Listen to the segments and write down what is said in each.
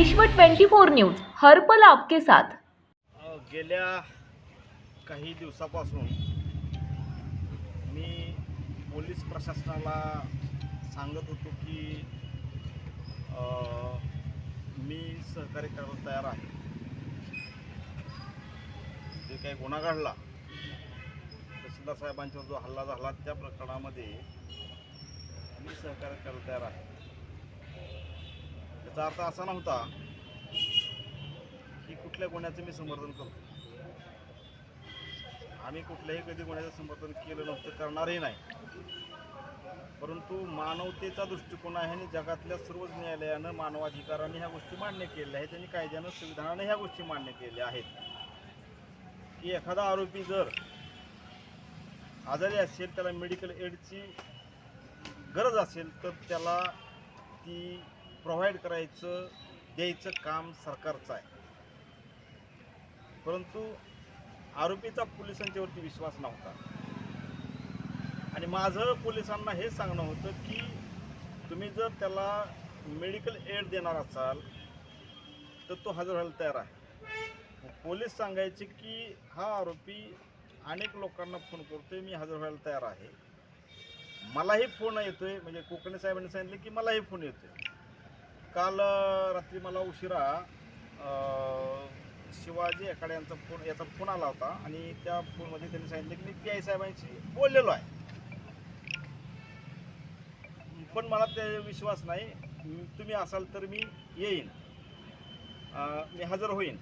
विश्व 24 न्यूज हरपल आपके साथ. गेल्या काही दिवसापासून मी पोलीस प्रशासनाला सांगत होतो की मी सहकार्य करायला तयार आहे. जे काही गुन्हा घडला तहसीलदार साहेबांच्यावर जो हल्ला झाला त्या प्रकरणामध्ये मी सहकार्य करायला तयार आहे. त्याचा अर्थ असा नव्हता की कुठल्या गुन्ह्याचं मी समर्थन करतो. आम्ही कुठल्याही कधी गुन्ह्याचं समर्थन केलं नव्हतं करणारही नाही. परंतु मानवतेचा दृष्टिकोन आहे आणि जगातल्या सर्वच न्यायालयानं मानवाधिकाराने ह्या गोष्टी मान्य केलेल्या आहेत आणि कायद्यानं संविधानानं ह्या गोष्टी मान्य केलेल्या आहेत. की एखादा आरोपी जर आजारी असेल त्याला मेडिकल एडची गरज असेल तर त्याला ती प्रोव्हाइड करायचं द्यायचं काम सरकारचं आहे. परंतु आरोपीचा पोलिसांच्यावरती विश्वास नव्हता. आणि माझं पोलिसांना हे सांगणं होतं की तुम्ही जर त्याला मेडिकल एड देणार असाल तर तो हजर व्हायला तयार आहे. पोलीस सांगायचे की हा आरोपी अनेक लोकांना फोन करतोय मी हजर व्हायला तयार आहे. मलाही फोन येतोय. म्हणजे कोकणे साहेबांनी सांगितलं की मलाही फोन येतोय. काल रात्री मला उशिरा शिवाजी एखाद्या यांचा फोन याचा फोन आला होता आणि त्या फोनमध्ये त्यांनी सांगितलं की मी पी आय साहेबांशी बोललेलो आहे. पण मला ते विश्वास नाही. तुम्ही असाल तर मी येईन. मी हजर होईन.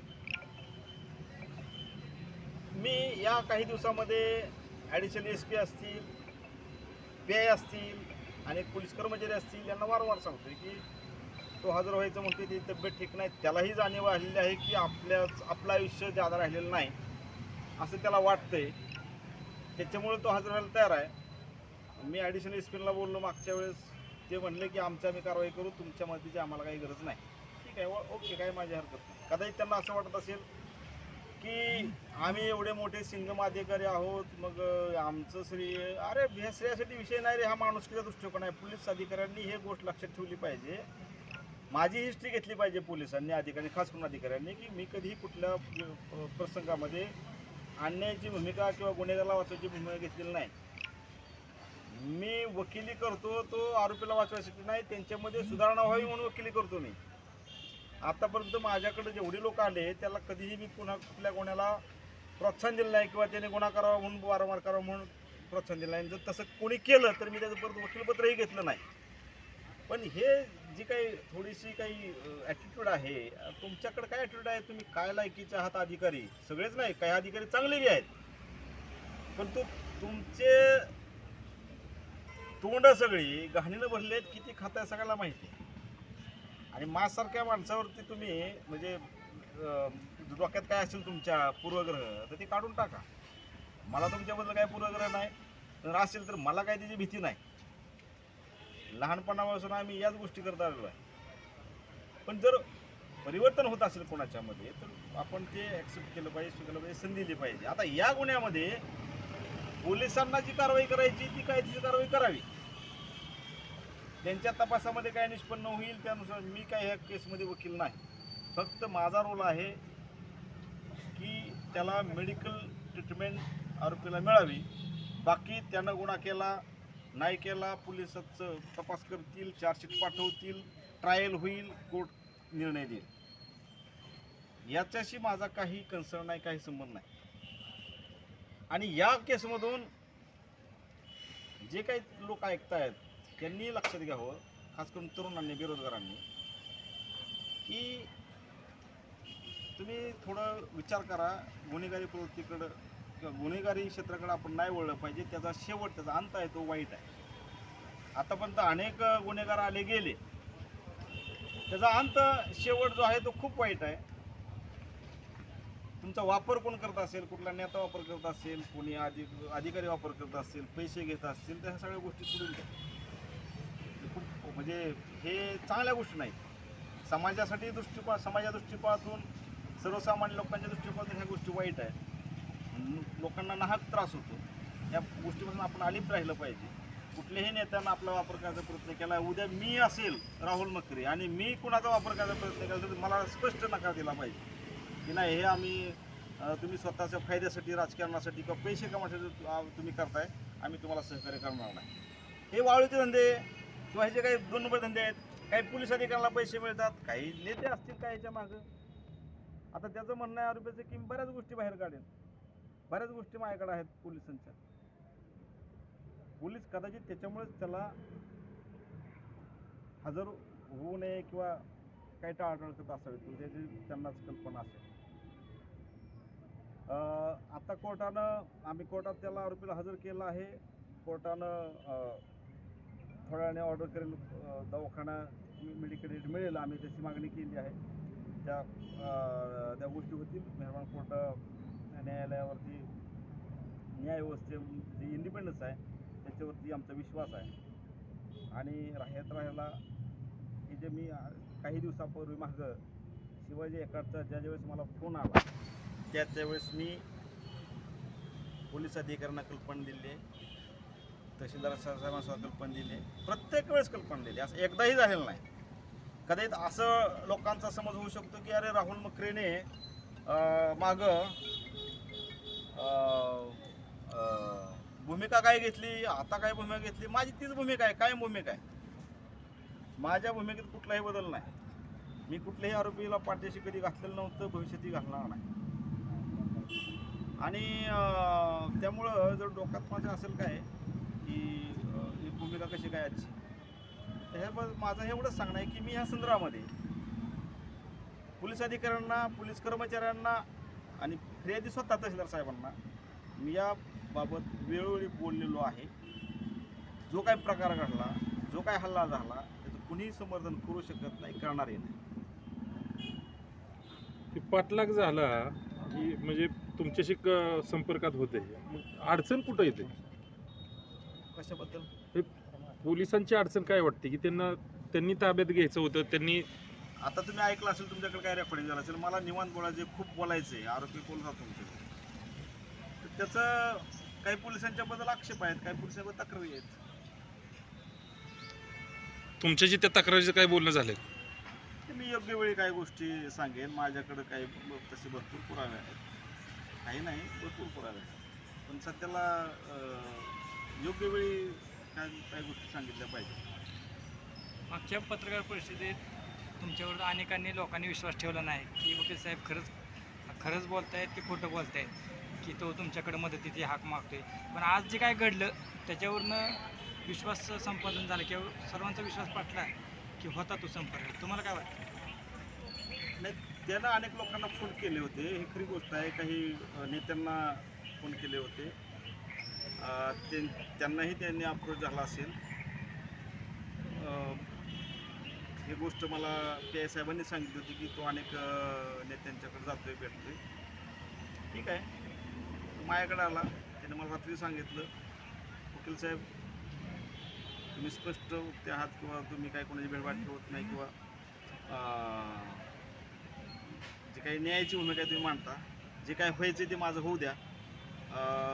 मी या काही दिवसामध्ये ॲडिशनल एस पी असतील पी आय असतील आणि पोलीस कर्मचारी असतील यांना वारंवार सांगतोय की तो हजर व्हायचं म्हणते ती तब्येत ठीक नाही. त्यालाही जाणीव आलेली आहे की आपल्या आपलं आयुष्य जादा राहिलेलं नाही असं त्याला वाटतंय. त्याच्यामुळे तो हजर व्हायला तयार आहे. मी ॲडिशनल एस पीला बोललो मागच्या वेळेस. ते म्हणले की आमच्या आम्ही कारवाई करू तुमच्या मदतीची आम्हाला काही गरज नाही. ठीक आहे ओ- ओके काय माझी हरकत नाही. कदाचित त्यांना असं वाटत असेल की आम्ही एवढे मोठे सिंगम अधिकारी आहोत मग आमचं श्रेय अरे भेसऱ्यासाठी श्रेयासाठी विषय नाही रे हा माणुसकीचा दृष्टिकोन आहे. पोलीस अधिकाऱ्यांनी हे गोष्ट लक्षात ठेवली पाहिजे माझी हिस्ट्री घेतली पाहिजे पोलिसांनी अधिकारी खास करून अधिकाऱ्यांनी की मी कधीही कुठल्या प्रसंगामध्ये अन्यायाची भूमिका किंवा गुन्हेगारला वाचवायची भूमिका घेतलेली नाही. मी वकिली करतो तो आरोपीला वाचवायसाठी नाही त्यांच्यामध्ये सुधारणा व्हावी म्हणून वकिली करतो मी. आतापर्यंत माझ्याकडे जेवढे लोक आले त्याला कधीही मी पुन्हा कुठल्या गुन्ह्याला प्रोत्साहन दिलं नाही किंवा त्याने गुन्हा करावा म्हणून वारंवार करावा म्हणून प्रोत्साहन दिलं नाही. जर तसं कोणी केलं तर मी त्याचं परत वकीलपत्रही घेतलं नाही. पण हे जी काही थोडीशी काही ॲटिट्यूड आहे तुमच्याकडे काय ॲटिट्यूड आहे? तुम्ही काय लायकीचे आहात अधिकारी? सगळेच नाही काही अधिकारी चांगले बी आहेत. पण तू तुमचे तोंड सगळी घाणीनं भरलेत किती खाताय सगळ्याला माहिती आहे. आणि माझ्यासारख्या माणसावरती तुम्ही म्हणजे डोक्यात काय असेल तुमच्या पूर्वग्रह तर ते काढून टाका. मला तुमच्याबद्दल काय पूर्वग्रह नाही तर असेल तर मला काय त्याची भीती नाही. लहानपणापासून आम्ही याच गोष्टी करत आलेलो आहे. पण जर परिवर्तन होत असेल कोणाच्यामध्ये तर आपण ते ॲक्सेप्ट केलं पाहिजे स्वीकारलं पाहिजे संधी दिली पाहिजे. आता या गुन्ह्यामध्ये पोलिसांना जी कारवाई करायची ती कायदेशीर कारवाई करावी? त्यांच्या तपासामध्ये काय निष्पन्न होईल त्यानुसार मी काय ह्या केसमध्ये वकील नाही. फक्त माझा रोल आहे की त्याला मेडिकल ट्रीटमेंट आरोपीला मिळावी. बाकी त्यानं गुन्हा केला नाही केला तपास करतील चार्जशीट पाठवतील ट्रायल होईल कोर्ट निर्णय देईल. याच्याशी माझा काही कन्सर्न नाही काही संबंध नाही. आणि या केसमधून जे काही लोक ऐकतायत त्यांनी लक्षात घ्यावं खास करून तरुणांनी बेरोजगारांनी की तुम्ही थोडं विचार करा गुन्हेगारी प्रवृत्तीकडं गुन्हेगारी क्षेत्राकडे आपण नाही वळलं पाहिजे. त्याचा शेवट त्याचा अंत आहे तो वाईट आहे. आतापर्यंत अनेक गुन्हेगार आले गेले. त्याचा अंत शेवट जो आहे तो खूप वाईट आहे. तुमचा वापर कोण करत असेल? कुठला नेता वापर करत असेल? कोणी अधि अधिकारी वापर करत असेल? पैसे घेत असतील? तर ह्या सगळ्या गोष्टी सोडून द्या. खूप म्हणजे हे चांगल्या गोष्टी नाहीत समाजासाठी दृष्टिकोन समाजा दृष्टिकोनातून सर्वसामान्य लोकांच्या दृष्टिकोनातून ह्या गोष्टी वाईट आहे लोकांना नाहक त्रास होतो. या गोष्टीपासून आपण अलिप्त राहिलं पाहिजे. कुठल्याही नेत्यांना आपला वापर करायचा प्रयत्न केला उद्या मी असेल राहुल मकरे आणि मी कुणाचा वापर करायचा प्रयत्न केला तर मला स्पष्ट नकार दिला पाहिजे. की नाही हे आम्ही तुम्ही स्वतःच्या फायद्यासाठी राजकारणासाठी किंवा पैसे कमावण्यासाठी तुम्ही करताय आम्ही तुम्हाला सहकार्य करणार नाही. हे वाळूचे धंदे किंवा ह्याचे काही दोन रुपये धंदे आहेत काही पोलीस अधिकाऱ्यांना पैसे मिळतात काही नेते असतील काही याच्या मागं? आता त्याचं म्हणणं आहे आरोपीचं की बऱ्याच गोष्टी बाहेर काढेल बऱ्याच गोष्टी माझ्याकडे आहेत पोलिसांच्या. पोलीस कदाचित त्याच्यामुळेच त्याला हजर होऊ नये किंवा काही टाळाटाळ करत असावी त्याची त्यांनाच कल्पना असेल. आता कोर्टानं आम्ही कोर्टात त्याला आरोपीला हजर केला आहे. कोर्टानं थोड्या वेळाने ऑर्डर करेल दवाखाना मेडिकल एड मिळेल. आम्ही त्याची मागणी केली आहे. त्या त्या गोष्टी होतील. मेहरबान कोर्ट न्यायालयावरती न्यायव्यवस्थे जे इंडिपेंडन्स आहे त्याच्यावरती आमचा विश्वास आहे. आणि राहत राहायला हे जे मी काही दिवसापूर्वी मागं शिवाजी एकाडचा ज्या ज्यावेळेस मला फोन आला त्या त्यावेळेस मी पोलीस अधिकाऱ्यांना कल्पना दिली तहसीलदार साहेबांसुद्धा कल्पना दिली प्रत्येक वेळेस कल्पना दिली. असं एकदाही झालेलं नाही. कदाचित असं लोकांचा समज होऊ शकतो की अरे राहुल मकरेने मागं भूमिका काय घेतली? आता काय भूमिका घेतली? माझी तीच भूमिका आहे. काय भूमिका आहे? माझ्या भूमिकेत कुठलाही बदल नाही. मी कुठल्याही आरोपीला पाठीशी कधी घातलेलं नव्हतं भविष्यातही घालणार नाही. आणि त्यामुळं जर डोक्यात माझ्या असेल काय की ही भूमिका कशी काय आजची? हे माझं एवढंच सांगणं आहे की मी ह्या संदर्भामध्ये पोलीस अधिकाऱ्यांना पोलीस कर्मचाऱ्यांना आणि फिर्यादी स्वतः तहसीलदार साहेबांना मी याबाबत वेळोवेळी बोललेलो आहे. जो काही प्रकार घडला जो काही हल्ला झाला त्याचं कुणीही समर्थन करू शकत नाही करणारही नाही. पाठलाग झाला की म्हणजे तुमच्याशी संपर्कात होते. मग अडचण कुठं येते? कशाबद्दल? पोलिसांची अडचण काय वाटते की त्यांना त्यांनी ताब्यात घ्यायचं होतं त्यांनी आता तुम्ही ऐकलं असेल तुमच्याकडे काय रेकॉर्डिंग झालं असेल मला निवांत बोलायचे खूप बोलायचं आहे आरोपी कोण जातो तुमच्याकडे? तर त्याचं काही पोलिसांच्या बद्दल आक्षेप आहेत काही पोलिसांबद्दल तक्रारी आहेत. तुमच्याशी त्या तक्रारीचं काय बोलणं झालं ते मी योग्य वेळी काही गोष्टी सांगेन माझ्याकडे काही तसे भरपूर पुरावे आहेत. काही नाही भरपूर पुरावे आहेत. पण सध्याला योग्य वेळी काय काही गोष्टी सांगितल्या पाहिजे मागच्या पत्रकार परिषदेत तुमच्यावर अनेकांनी लोकांनी विश्वास ठेवला नाही की वकील साहेब खरंच खरंच बोलतायत की खोटं बोलतायत की तो तुमच्याकडे मदतीची हाक मागतोय. पण आज जे काय घडलं त्याच्यावरनं विश्वास संपादन झालं किंवा सर्वांचा विश्वास पाटला की होता तो संपर्क. तुम्हाला काय वाटतं? नाही त्यानं अनेक लोकांना फोन केले होते. हे खरी गोष्ट आहे. काही नेत्यांना फोन केले होते. त्यांनाही त्यांनी अप्रोच झाला असेल. ही गोष्ट मला पी आय साहेबांनी सांगितली होती की तो अनेक नेत्यांच्याकडे जातोय भेटतोय. ठीक आहे. माझ्याकडे आला. त्याने मला रात्री सांगितलं वकील साहेब तुम्ही स्पष्ट उक्ते आहात किंवा तुम्ही काय कोणाची भेटवाट ठेवत नाही किंवा जे काही न्यायाची भूमिका आहे तुम्ही मांडता. जे काय व्हायचं ते माझं होऊ द्या.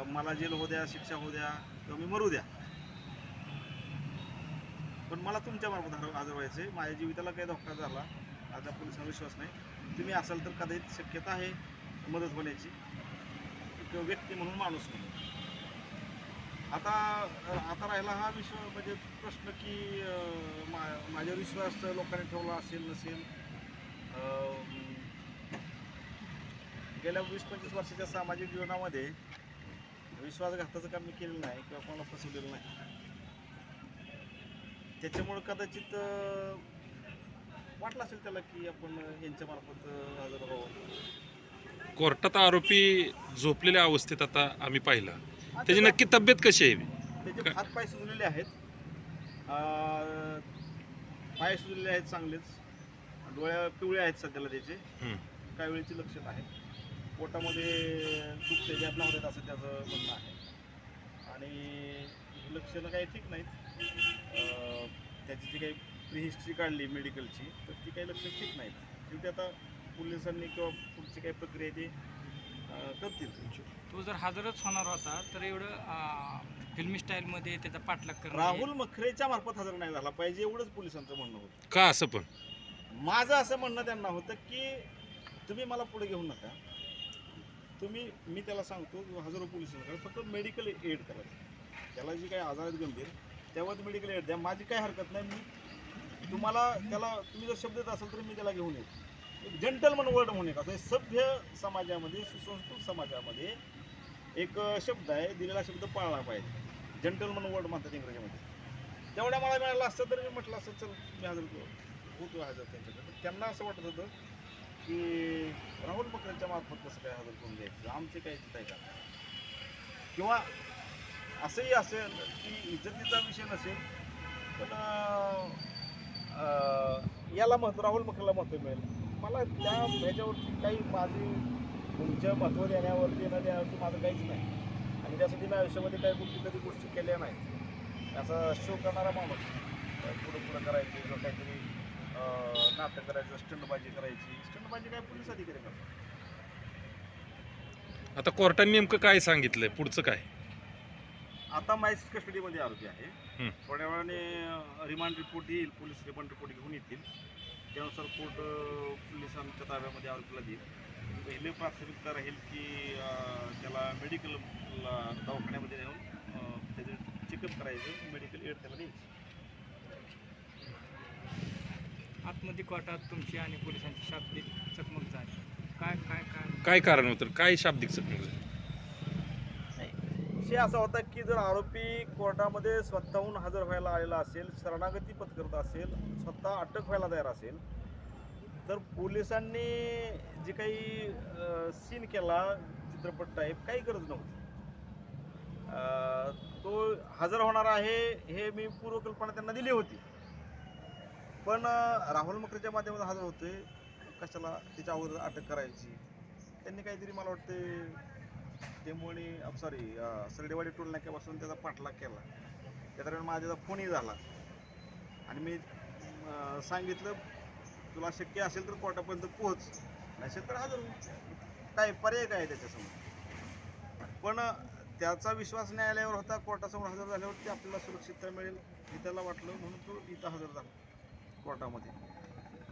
मला जेल होऊ द्या शिक्षा होऊ द्या किंवा मी मरू द्या. पण मला तुमच्या मार्फत हजर हजर व्हायचं आहे. माझ्या जीविताला काही धोका झाला. आज पोलिसांना विश्वास नाही. तुम्ही असाल तर कदाचित शक्यता आहे मदत होण्याची. किंवा व्यक्ती म्हणून माणूस म्हणून आता आता राहिला हा विश्व म्हणजे प्रश्न की मा- माझ्यावर विश्वास लोकांनी ठेवला असेल नसेल. गेल्या वीस पंचवीस वर्षाच्या सामाजिक जीवनामध्ये विश्वासघाताचं काम मी केलेलं नाही किंवा कोणाला फसवलेलं नाही. त्याच्यामुळं कदाचित वाटलं असेल त्याला की आपण यांच्या मार्फत हजर राहावं कोर्टात आरोपी झोपलेल्या अवस्थेत आता आम्ही पाहिला. त्याची नक्की तब्येत कशी आहे? त्याचे? हात पाय सुजलेले आहेत. पाय सुजलेले आहेत चांगलेच. डोळ्या पिवळे आहेत सध्याला त्याचे. काही वेळेची लक्षण आहे. पोटामध्ये दुखते व्यापना होतात असं त्याचं म्हणणं आहे. लक्षणं काही ठीक नाहीत. अं, त्याची जी काही प्री हिस्ट्री काढली मेडिकलची तर ती काही लक्षणं ठीक नाहीत. शेवटी आता पोलिसांनी किंवा पुढची काही प्रक्रिया ती करतील. तो जर हजरच होणार होता तर एवढं फिल्मी स्टाईलमध्ये त्याचा पाठलाग करणं राहुल मखरेच्या मार्फत हजर नाही झाला पाहिजे एवढंच पोलिसांचं म्हणणं होतं. का असं पण? माझं असं म्हणणं त्यांना होतं की तुम्ही मला पुढे घेऊ नका. तुम्ही मी त्याला सांगतो हजारो पोलिसांकडे फक्त मेडिकल एड करा. त्याला जी काही आजार आहेत गंभीर तेव्हाच मेडिकल एड द्या माझी काही हरकत नाही. मी तुम्हाला त्याला तुम्ही जर शब्द देत असाल तर मी त्याला घेऊन येईल. जंटलमन वर्ड म्हणून एक असं सभ्य समाजामध्ये सुसंस्कृत समाजामध्ये एक शब्द आहे दिलेला शब्द पाळला पाहिजे. जंटलमन वर्ड म्हणतात इंग्रजीमध्ये. तेवढ्या मला मिळालं असतं तर मी म्हटलं असतं चल मी हजर होतो. हजर त्यांच्याकडे. तर त्यांना असं वाटत होतं की राहुल बकऱ्यांच्या मार्फत कसं काय हजर करून द्यायचं? आमचे काय तिथं आहे का? किंवा असंही असेल की इज्जतीचा विषय नसेल पण याला महत्त्व राहुल बकऱ्याला महत्त्व मिळेल. मला त्या ह्याच्यावरती काही माझी तुमच्या महत्त्व देण्यावरती न देण्यावरती माझं काहीच नाही. आणि त्यासाठी मी आयुष्यामध्ये काही गोष्टी कधी गोष्टी केल्या नाही असा शो करणारा माणूस. पुढं पुढं करायचे किंवा काहीतरी नाटक करायचं स्टंटबाजी करायची. स्टंटबाजी काय पोलीस अधिकारी करतात. आता कोर्टाने नेमकं काय सांगितलंय? पुढचं काय? आता माईस कस्टडीमध्ये आरोपी आहे. हं. थोड्या वेळाने रिमांड रिपोर्ट येईल पोलीस रिमांड रिपोर्ट घेऊन येतील. त्यानुसार कोर्ट पोलिसांच्या ताब्यामध्ये आरोपीला देईल. पहिले प्राथमिकता राहील की त्याला मेडिकल दवाखान्यामध्ये नेऊन त्याचं चेकअप करायचं मेडिकल एड त्याला द्यायची. आतमध्ये कोर्टात तुमची आणि पोलिसांची शाब्दिक चकमक झाली. काय काय काय? काय कारण होतं? काय शाब्दिक चकमक झाली? विषय असा होता की जर आरोपी कोर्टामध्ये स्वतःहून हजर व्हायला आलेला असेल शरणागती पत्करत असेल स्वतः अटक व्हायला तयार असेल तर पोलिसांनी जे काही सीन केला चित्रपट टाईप काही गरज नव्हती. तो हजर होणार आहे हे मी पूर्वकल्पना त्यांना दिली होती. पण राहुल मकरेच्या माध्यमातून हजर होते कशाला? त्याच्या अगोदर अटक करायची. त्यांनी काहीतरी मला वाटते टेंबोणी सॉरी सरडेवाडी टोल नाक्यापासून त्याचा पाठलाग केला. त्या दरम्यान माझ्या फोनही झाला. आणि मी सांगितलं तुला शक्य असेल तर कोर्टापर्यंत पोहोच. नसेल तर हजर काय पर्याय काय आहे त्याच्यासमोर? पण त्याचा विश्वास न्यायालयावर होता कोर्टासमोर हजर झाल्यावरती आपल्याला सुरक्षितता मिळेल हे त्याला वाटलं म्हणून तो इथं हजर झाला कोर्टामध्ये.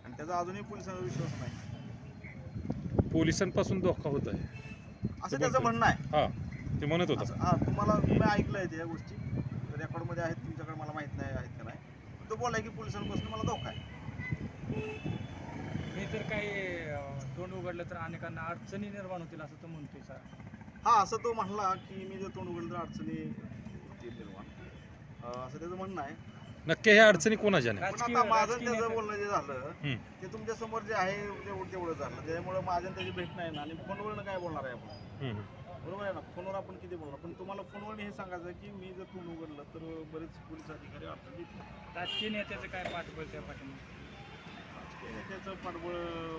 आणि त्याचा अजूनही पोलिसांवर विश्वास नाही. पोलिसांपासून धोका होत आहे. असं त्याचं म्हणणं आहे. हा ते म्हणत असं होता हा तुम्हाला मी ऐकलं आहे त्या गोष्टी. रेकॉर्डमध्ये आहेत तुमच्याकडे मला माहीत नाही आहेत का नाही. तो बोलाय की पोलिसांपासून मला धोका आहे. मी तर काही अं, तोंड उघडलं तर अनेकांना अडचणी निर्माण होतील असं तो म्हणतोय सर. हा असं तो म्हणला की मी जर तोंड उघडलं तर अडचणी होतील निर्माण. अं, असं त्याचं म्हणणं आहे. नक्की ह्या अडचणी कोणाच्या नाही. पण राजकीय- आता माझं राजकीय त्याचं बोलणं जे झालं हम्म. ते तुमच्यासमोर जे आहे तेवढं तेवढं झालं. त्याच्यामुळे माझं आणि त्याची भेट नाही ना. आणि फोनवरनं काय बोलणार आहे आपण? हम्म. बरोबर आहे ना? फोनवर आपण किती बोलणार? पण तुम्हाला फोनवर हे सांगायचं की मी जर तोंड उघडलं तर बरेच पोलीस अधिकारी अडचण देतील राजकीय नेत्याचं काय पाठबळ त्या पाठीमागे? ते त्याचं पाठबळ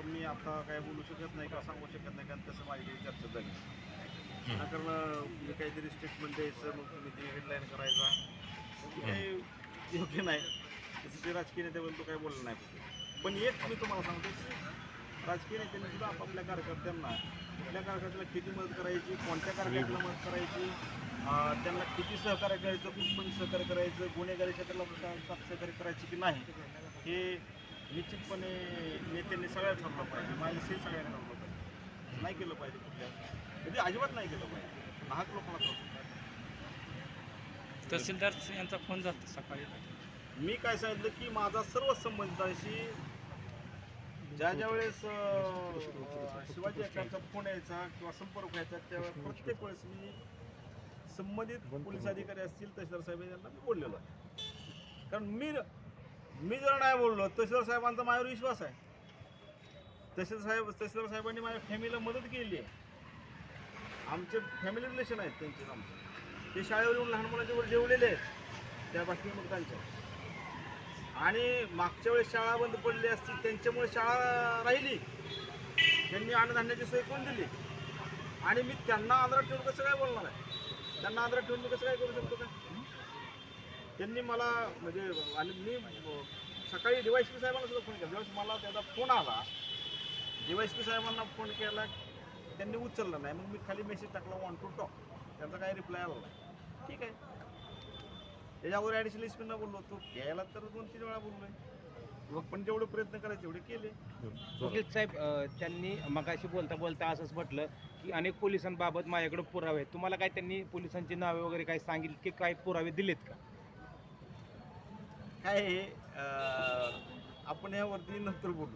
मी आता काय बोलू शकत नाही किंवा सांगू शकत नाही कारण तसं माझी काही चर्चा झाली हा, कारण मी काहीतरी स्टेटमेंट द्यायचं मग तुम्ही ते हेडलाईन करायचा. ते काही योग्य नाही. तसं ते राजकीय नेत्याबद्दल तो काही बोलला नाही पण एक मी तुम्हाला सांगतो की राजकीय नेत्यांनी सुद्धा आपापल्या कार्यकर्त्यांना कुठल्या कार्यकर्त्याला किती मदत करायची कोणत्या कार्यकर्त्याला मदत करायची त्यांना किती सहकार्य करायचं कुठपर्यंत सहकार्य करायचं गुन्हेगारी क्षेत्राला सहकार्य करायची की नाही हे निश्चितपणे नेत्यांनी सगळ्या ठरलं पाहिजे. माझ्याशी सगळ्यांनी ठरलं पाहिजे. नाही केलं पाहिजे कुठल्या. कधी अजिबात नाही केलं पाहिजे. नाहक लोकांना तहसीलदार यांचा फोन झाला सकाळी. मी काय सांगितलं की माझा सर्व संबंधितांशी ज्या ज्या वेळेस अं, शिवाजी अक्कांचा फोन यायचा किंवा संपर्क व्हायचा त्यावेळेस प्रत्येक वेळेस मी संबंधित पोलीस अधिकारी असतील तहसीलदार साहेब यांना मी बोललेलो. आहे कारण मी मी जर नाही बोललो तहसीलदार साहेबांचा माझ्यावर विश्वास आहे. तहसीलदार साहेब तहसीलदार साहेबांनी माझ्या फॅमिलीला मदत केली आहे. आमचे फॅमिली रिलेशन आहेत त्यांचे. आमचे ते शाळेवर येऊन लहान मुलांच्या वर जेवलेले आहेत. त्या बातमीमुक्तांच्या आणि मागच्या वेळेस शाळा बंद पडली असती त्यांच्यामुळे शाळा राहिली. त्यांनी अन्नधान्याची सोय कोण दिली. आणि मी त्यांना आदरात ठेवून कसं काय बोलणार आहे? त्यांना आदरात ठेवून मी कसं काय करू शकतो का त्यांनी मला म्हणजे आणि मी अं, सकाळी डीवायस पी साहेबांना सुद्धा फोन केला. ज्यावेळेस मला त्याचा फोन आला डीवायस पी साहेबांना फोन केला त्यांनी उचललं नाही. मग मी खाली मेसेज टाकला वॉन टू टॉक त्यांचा काही रिप्लाय आला नाही. ठीक आहे. त्याच्यावर ॲडिशनल एस पीना बोललो होतो. यायला तर दोन तीन वेळा बोललोय. पण जेवढे प्रयत्न करायचे तेवढे केले. वकील साहेब अ, त्यांनी मगाशी बोलता बोलता असंच म्हटलं की अनेक पोलिसांबाबत माझ्याकडे पुरावे आहेत. तुम्हाला काय त्यांनी पोलिसांची नावे वगैरे काय सांगितले की काय पुरावे दिलेत का? काय आहे, अं, आपण यावरती नंतर बोलू.